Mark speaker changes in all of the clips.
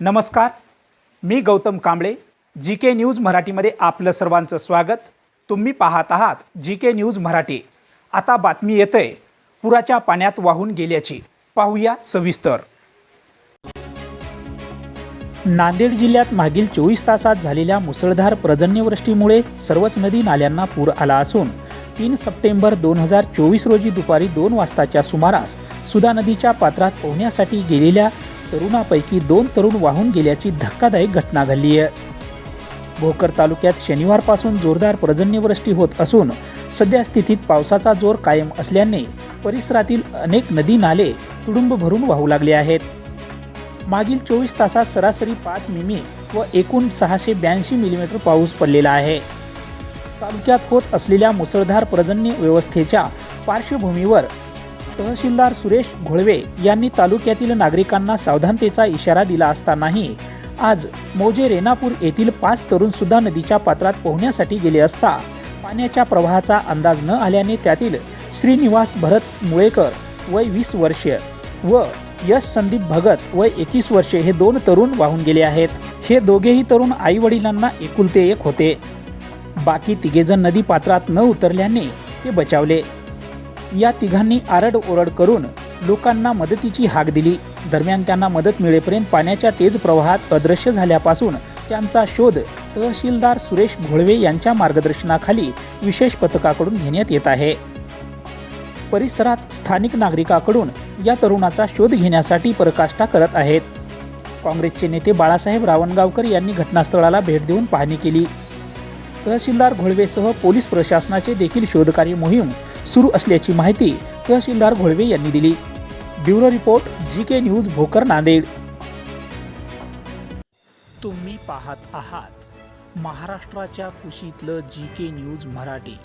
Speaker 1: नमस्कार मी Gautam Kamble G K news मराठीमध्ये आपलं सर्वांचं स्वागत. तुम्ही पाहत आहात जी के न्यूज मराठी. आता बातमी येतंय पुराच्या पाण्यात वाहून गेल्याची. पाहूया सविस्तर. नांदेड जिल्ह्यात मागील चोवीस तासात झालेल्या मुसळधार पर्जन्यवृष्टीमुळे सर्वच नदी नाल्यांना पूर आला असून तीन सप्टेंबर दोन हजार चोवीस रोजी दुपारी दोन वाजताच्या सुमारास सुधा नदीच्या पात्रात पोहण्यासाठी गेलेल्या तरुणापैकी दोन तरुण वाहून गेल्याची धक्कादायक घटना घडली आहे. भोकर तालुक्यात शनिवारपासून जोरदार पर्जन्यवृष्टी होत असून सध्या स्थितीत पावसाचा जोर कायम असल्याने परिसरातील अनेक नदी नाले तुडुंब भरून वाहू लागले आहेत. मागील चोवीस तासात सरासरी पाच मिमी व एकूण सहाशे ब्याऐंशी मिलीमीटर पाऊस पडलेला आहे. तालुक्यात होत असलेल्या मुसळधार पर्जन्य व्यवस्थेच्या पार्श्वभूमीवर तहसीलदार सुरेश घोळवे यांनी तालुक्यातील नागरिकांना सावधानतेचा इशारा दिला असतानाही आज मोजे रेणापूर येथील पाच तरुण सुद्धा नदीच्या पात्रात पोहण्यासाठी गेले असता पाण्याच्या प्रवाहाचा अंदाज न आल्याने त्यातील श्रीनिवास भरत मुळेकर वय वीस वर्ष व यश संदीप भगत वय एकवीस वर्षे हे दोन तरुण वाहून गेले आहेत. हे दोघेही तरुण आई वडिलांना एकुलते एक होते. बाकी तिघेजण नदी पात्रात न उतरल्याने ते बचावले. या तिघांनी आरडओरड करून लोकांना मदतीची हाक दिली. दरम्यान त्यांना मदत मिळेपर्यंत पाण्याच्या तेज प्रवाहात अदृश्य झाल्यापासून त्यांचा शोध तहसीलदार सुरेश घोळवे यांच्या मार्गदर्शनाखाली विशेष पथकाकडून घेण्यात येत आहे. परिसरात स्थानिक नागरिकाकडून या तरुणाचा शोध घेण्यासाठी प्रकाष्ठा करत आहेत. काँग्रेसचे नेते बाळासाहेब रावणगावकर यांनी घटनास्थळाला भेट देऊन पाहणी केली. तहसीलदार घोळवेसह पोलीस प्रशासनाचे देखील शोधकार्य मोहीम सुरू असल्याची माहिती तहसीलदार घोळवे यांनी दिली. Bureau report G K news Bhokar Nanded. तुम्ही पाहत आहात महाराष्ट्राच्या कुशीतलं जी के न्यूज मराठी.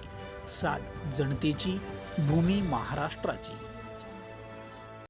Speaker 1: सात जनतेची भूमी महाराष्ट्राची.